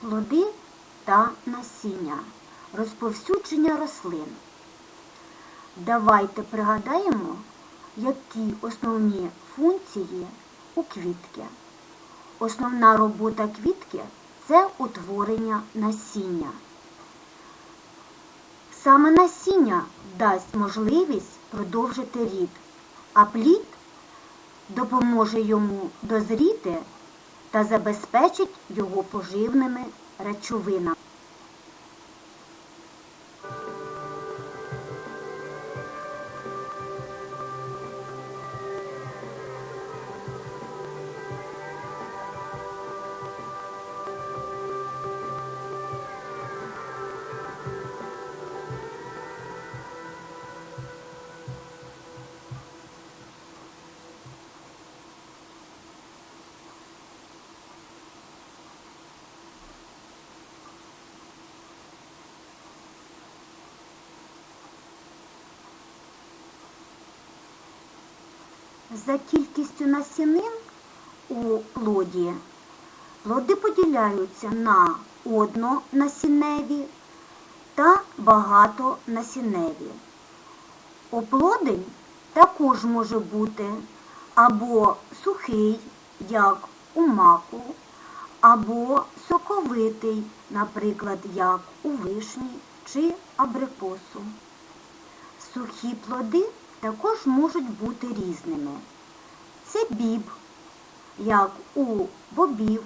плоди та насіння, розповсюдження рослин. Давайте пригадаємо, які основні функції у квітки. Основна робота квітки це утворення насіння. Саме насіння дасть можливість продовжити рід, а плід допоможе йому дозріти та забезпечить його поживними речовинами. За кількістю насінин у плоді плоди поділяються на однонасінневі та багатонасінневі. Оплодень також може бути або сухий, як у маку, або соковитий, наприклад, як у вишні чи абрикосу. Сухі плоди також можуть бути різними. Це біб, як у бобів,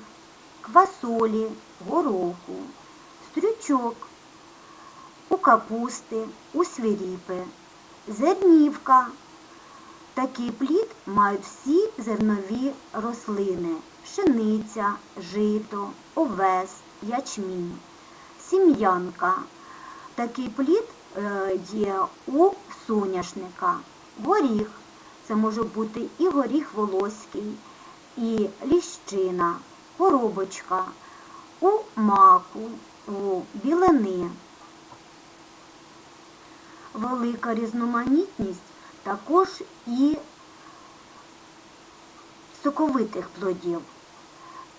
квасолі, гороху, стрючок, у капусти, у свиріпи, зернівка. Такий плід мають всі зернові рослини пшениця, жито, овес, ячмінь, сім'янка. Такий плід е, є у соняшника, горіх. Це може бути і горіх волоський, і ліщина, коробочка, у маку, у білини. Велика різноманітність також і соковитих плодів.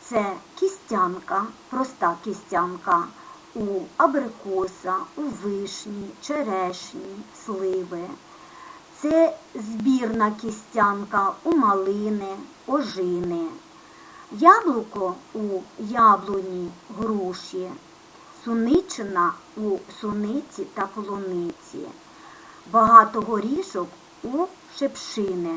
Це кістянка, проста кістянка у абрикоса, у вишні, черешні, сливи. Це збірна кістянка у малини, ожини. Яблуко у яблуні, груші, суничина у суниці та полуниці. Багато горішок у шепшини.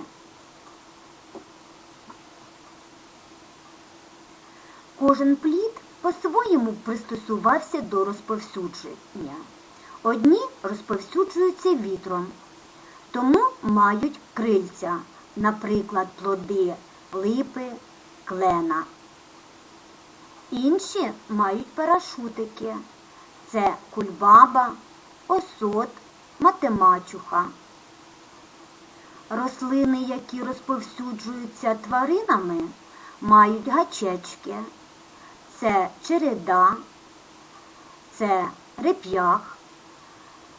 Кожен плід по-своєму пристосувався до розповсюдження. Одні розповсюджуються вітром, тому мають крильця, наприклад, плоди липи, клена. Інші мають парашутики. Це кульбаба, осот, матемачуха. Рослини, які розповсюджуються тваринами, мають гачечки. Це череда, це реп'ях.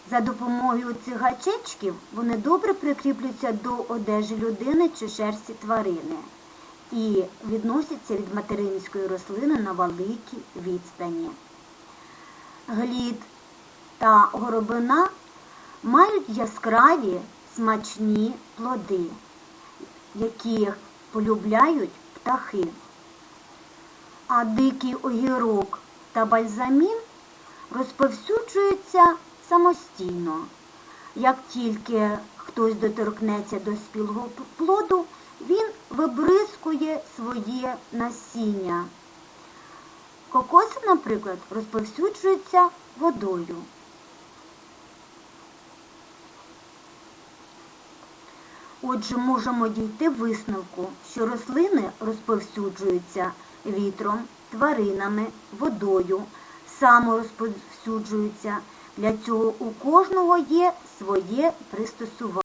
За допомогою цих гачечків вони добре прикріплюються до одежі людини чи шерсті тварини і відносяться від материнської рослини на великій відстані. Глід та горобина мають яскраві смачні плоди, яких полюбляють птахи. А дикий огірок та бальзамін розповсюджуються самостійно. Як тільки хтось доторкнеться до спілого плоду, він вибризкує своє насіння. Кокоси, наприклад, розповсюджуються водою. Отже, можемо дійти висновку, що рослини розповсюджуються вітром, тваринами, водою, саморозповсюджуються. Для цього у кожного є своє пристосування.